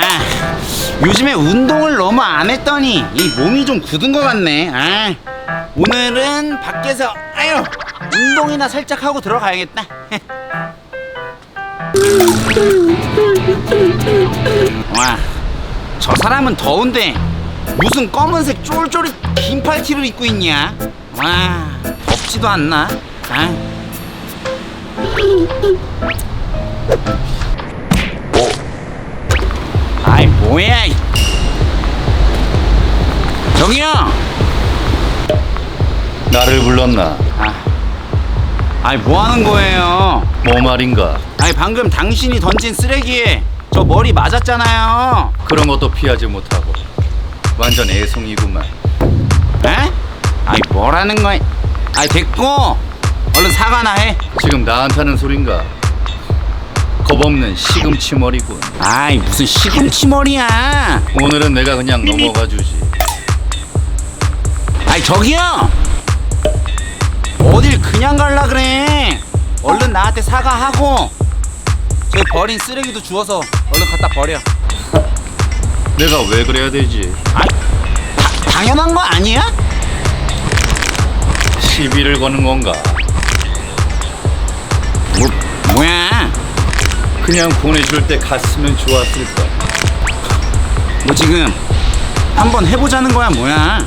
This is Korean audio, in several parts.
아, 요즘에 운동을 너무 안 했더니 이 몸이 좀 굳은 것 같네. 아, 오늘은 밖에서 아유 운동이나 살짝 하고 들어가야겠다. 와, 저 사람은 더운데 무슨 검은색 쫄쫄이 긴 팔티를 입고 있냐? 와, 덥지도 않나? 아. 아이 뭐야? 이. 저기요. 나를 불렀나? 아, 아이 뭐 하는 거예요? 뭐 말인가? 아니 방금 당신이 던진 쓰레기에 저 머리 맞았잖아요. 그런 것도 피하지 못하고 완전 애송이구만. 에? 아이 뭐라는 거야? 아이 됐고 얼른 사과나 해. 지금 나한테 하는 소린가? 겁없는 시금치 머리군. 아이 무슨 시금치 머리야? 오늘은 내가 그냥 넘어가 주지. 아이 저기요. 어딜 그냥 갈라 그래? 얼른 나한테 사과하고 저 버린 쓰레기도 주워서 얼른 갖다 버려. 내가 왜 그래야 되지? 아, 다, 당연한 거 아니야? 시비를 거는 건가? 뭐 뭐야? 그냥 보내줄 때 갔으면 좋았을 걸. 뭐 지금 한번 해보자는 거야 뭐야?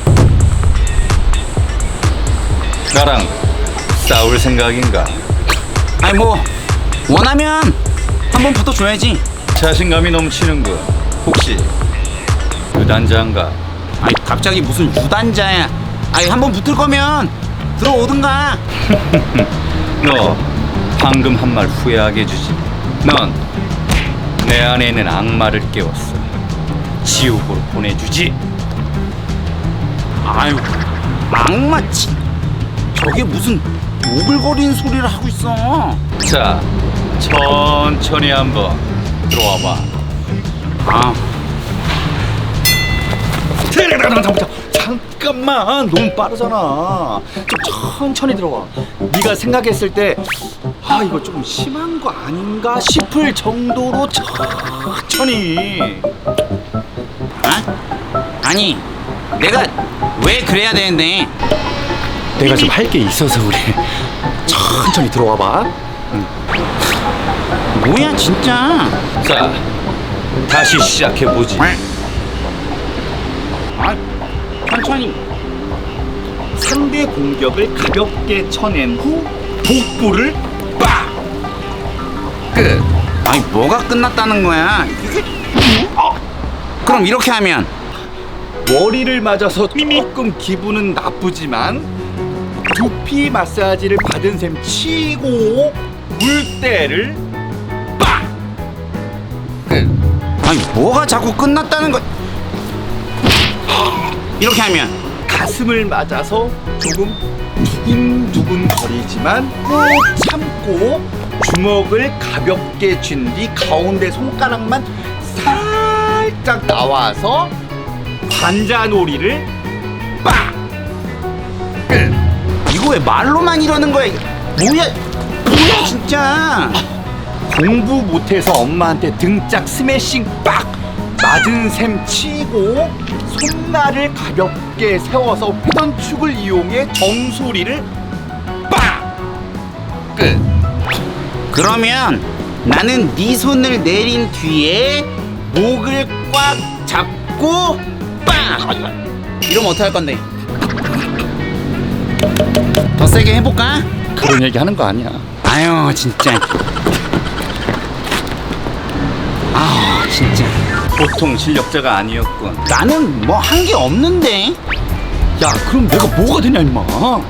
나랑 싸울 생각인가? 아니 뭐 원하면 한번 붙어줘야지. 자신감이 넘치는군. 혹시 유단자인가? 아니 갑자기 무슨 유단자야? 아니 한번 붙을 거면 들어오든가. 너 방금 한 말 후회하게 해주지. 넌 내 안에 있는 악마를 깨웠어. 지옥으로 보내주지. 아유 악마 치. 저게 무슨 오글거리는 소리를 하고 있어. 자, 천천히 한번 들어와 봐. 아 잠깐만 너무 빠르잖아 좀 천천히 들어와 네가 생각했을 때 아 이거 좀 심한 거 아닌가 싶을 정도로 천천히 아? 아니 내가 왜 그래야 되는데? 내가 좀 할 게 있어서 그래 천천히 들어와 봐 뭐야 진짜? 자, 다시 시작해 보지. 아 천천히. 상대 공격을 가볍게 쳐낸 후 복부를 빡 끝. 아니 뭐가 끝났다는 거야? 어. 그럼 이렇게 하면 머리를 맞아서 조금 기분은 나쁘지만 두피 마사지를 받은 셈 치고 물때를 빡 끝. 아니 뭐가 자꾸 끝났다는 거? 이렇게 하면 가슴을 맞아서 조금 두근두근 거리지만 꼭 참고 주먹을 가볍게 쥔 뒤 가운데 손가락만 살짝 나와서 관자놀이를 빡! 끝. 이거 왜 말로만 이러는 거야? 뭐야? 뭐야 진짜? 공부 못해서 엄마한테 등짝 스매싱 빡! 맞은 셈 치고 손날을 가볍게 세워서 회전축을 이용해 정수리를 빡! 끝. 그러면 나는 네 손을 내린 뒤에 목을 꽉 잡고 빵! 이러면 어떡할 건데? 더 세게 해볼까? 그런 얘기 하는 거 아니야 아유 진짜 아 진짜 보통 실력자가 아니었군. 나는 뭐 한 게 없는데 야 그럼 내가 뭐가 되냐 임마 어?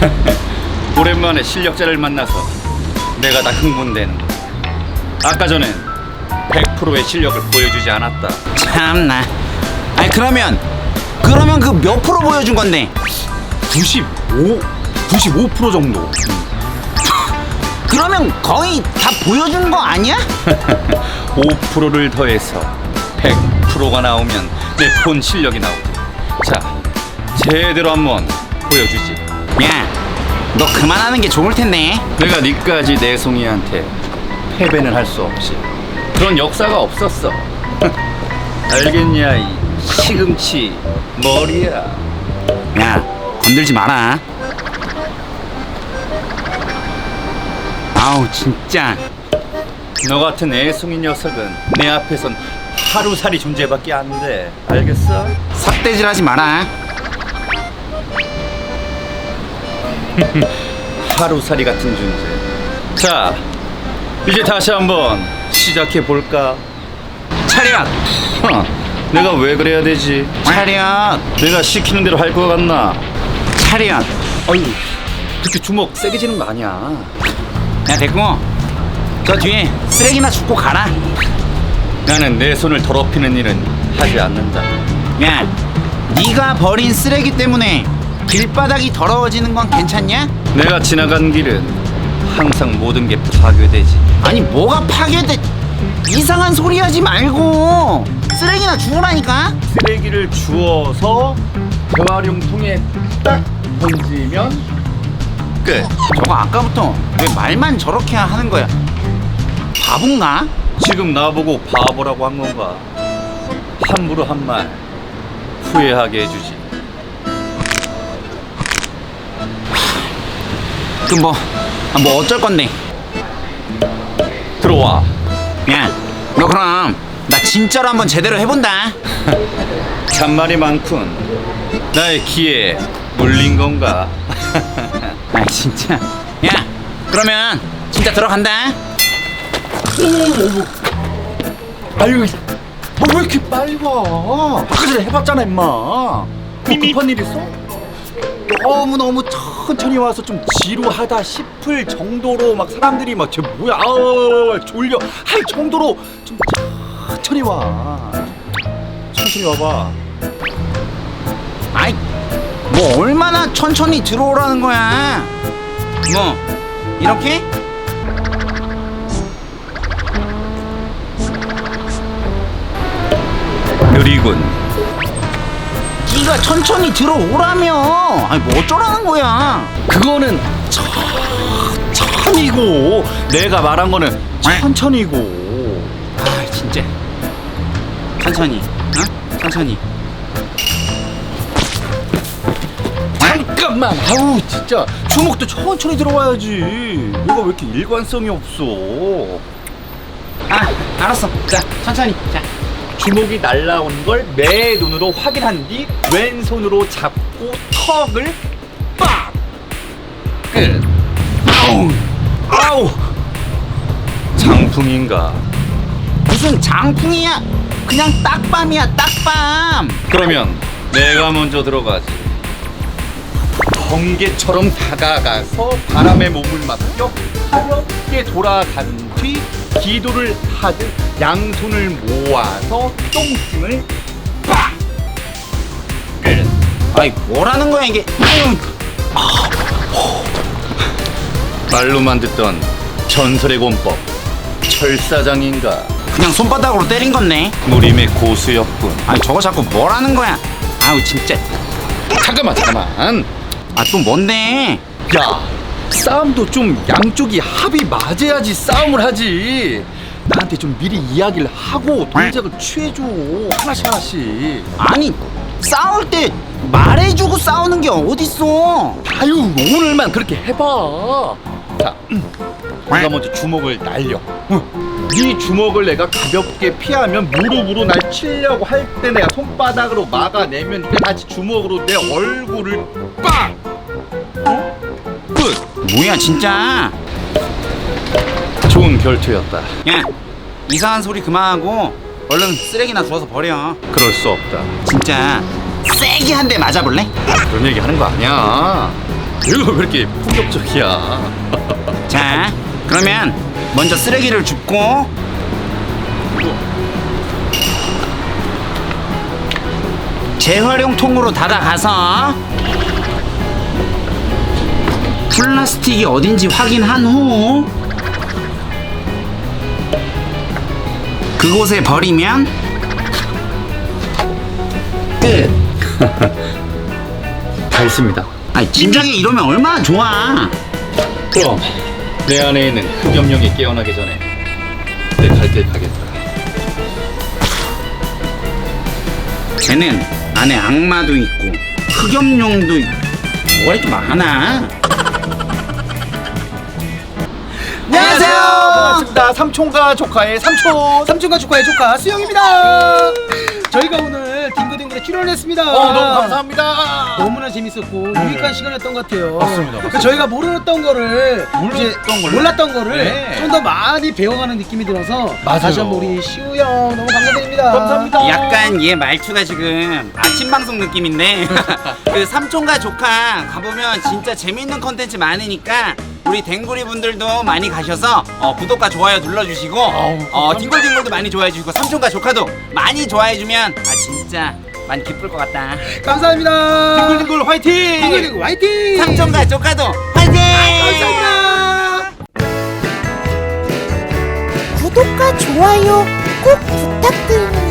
오랜만에 실력자를 만나서 내가 다 흥분되는 거. 아까 전엔 100%의 실력을 보여주지 않았다. 참나 아니 그러면 그러면 그 몇 프로 보여준 건데 95 95% 정도 그러면 거의 다 보여준 거 아니야? 5%를 더해서 100%가 나오면 내 본 실력이 나오지. 자, 제대로 한번 보여주지. 야, 너 그만하는 게 좋을 텐데. 내가 니까지 내송이한테 패배는 할 수 없지. 그런 역사가 없었어. 알겠냐 이 시금치 머리야. 야 건들지 마라 아우 진짜 너 같은 애송이 녀석은 내 앞에선 하루살이 존재밖에 안 돼. 알겠어? 삿대질하지 마라 하루살이 같은 존재. 자, 이제 다시 한번 시작해 볼까? 차렷 huh, 내가 왜 그래야 되지? 차렷 내가 시키는 대로 할 것 같나? 차렷 아유, 그렇게 주먹 세게 지는 거 아니야. 야 됐고 저 뒤에 쓰레기나 줍고 가라 나는 내 손을 더럽히는 일은 하지 않는다. 야 네가 버린 쓰레기 때문에 길바닥이 더러워지는 건 괜찮냐? 내가 지나간 길은 항상 모든 게 파괴되지. 아니 뭐가 파괴돼 이상한 소리 하지 말고 쓰레기나 주우라니까 쓰레기를 주워서 재활용통에 딱 던지면 끝. 저거 아까부터 왜 말만 저렇게 하는 거야 바본가? 지금 나보고 바보라고 한 건가? 함부로 한 말 후회하게 해주지. 그럼 뭐, 아, 뭐 어쩔 건데 들어와. 야 너 그럼 나 진짜로 한번 제대로 해본다 잔말이 많군. 나의 기에 물린 건가? 아 진짜 야 그러면 진짜 들어간다 아유, 뭐왜 이렇게 빨리 와? 아까 전에 해봤잖아, 임마. 뭐 급한 일 있어? 너무 너무 천천히 와서 좀 지루하다 싶을 정도로 막 사람들이 막 쟤 뭐야 아우 졸려 할 정도로 좀 천천히 와. 천천히 와봐. 아이 뭐 얼마나 천천히 들어오라는 거야 뭐 이렇게? 느리군. 네가 천천히 들어오라며. 아니 뭐 어쩌라는 거야? 그거는 천천히고 내가 말한 거는 천천히고. 아 진짜. 천천히. 어? 천천히. 잠깐만. 아우 진짜. 주먹도 천천히 들어와야지. 이거 왜 이렇게 일관성이 없어? 아 알았어. 자 천천히. 자 주먹이 날라오는 걸내 눈으로 확인한 뒤 왼손으로 잡고 턱을 빡! 끝 아우 아우 장풍인가? 무슨 장풍이야 그냥 딱밤이야 딱밤 그러면 내가 먼저 들어가지. 번개처럼 다가가서 바람에 몸을 맡겨 가볍게 돌아간 뒤 기도를 하듯 양손을 모아서 똥심을 빡! 끝. 아이 뭐라는 거야 이게 아유, 말로만 듣던 전설의 권법 철사장인가 그냥 손바닥으로 때린 건네 무림의 고수였군. 아니 저거 자꾸 뭐라는 거야 아우 진짜 잠깐만 잠깐만. 아 또 뭔데 야 싸움도 좀 양쪽이 합이 맞아야지 싸움을 하지 나한테 좀 미리 이야기를 하고 동작을 취해줘 하나씩 하나씩 아니 싸울 때 말해주고 싸우는 게 어딨어 아유 오늘만 그렇게 해봐 자 음. 내가 먼저 주먹을 날려 응. 네 주먹을 내가 가볍게 피하면 무릎으로 날 치려고 할 때 내가 손바닥으로 막아내면 네가 다시 주먹으로 내 얼굴을 빵! 어? 끝! 뭐야 진짜 좋은 결투였다. 야 이상한 소리 그만하고 얼른 쓰레기나 주워서 버려 그럴 수 없다. 진짜 세게 한 대 맞아볼래? 그런 얘기 하는 거 아니야. 이거 왜 이렇게 폭력적이야? 자 그러면 먼저 쓰레기를 줍고 재활용통으로 다가가서 플라스틱이 어딘지 확인한 후 그곳에 버리면 끝. 다 있습니다. 아니 진작에 이러면 얼마나 좋아. 그럼 내 안에 있는 흑염룡이 깨어나기 전에 내 갈대하겠다. 걔는 안에 악마도 있고 흑염룡도 있고 뭐가 이렇게 많아? 안녕하세요. 반갑습니다. 삼촌과 조카의 삼촌. 삼촌과 조카의 조카 수영입니다. 저희가 오늘 딩고딩고에 출연했습니다. 어, 너무 감사합니다. 너무나 재밌었고 유익한 시간이었던 것 같아요. 맞습니다, 맞습니다. 저희가 모르던 거를 몰랐던 거를? 몰랐던 거를 네. 좀 더 많이 배워가는 느낌이 들어서 맞아요. 다시 한번 우리 시우 형 너무 감사드립니다. 감사합니다. 약간 얘 말투가 지금 아침 방송 느낌인데 그 삼촌과 조카 가보면 진짜 재밌는 컨텐츠 많으니까 우리 댕구리 분들도 많이 가셔서 어, 구독과 좋아요 눌러주시고 어, 딩글딩글도 많이 좋아해주시고 삼촌과 조카도 많이 좋아해주면 아 진짜 많이 기쁠 것 같다 감사합니다. 딩글딩글 화이팅! 딩글딩글 화이팅! 삼촌과 조카도 화이팅! 감사합니다. 구독과 좋아요 꼭 부탁드려요.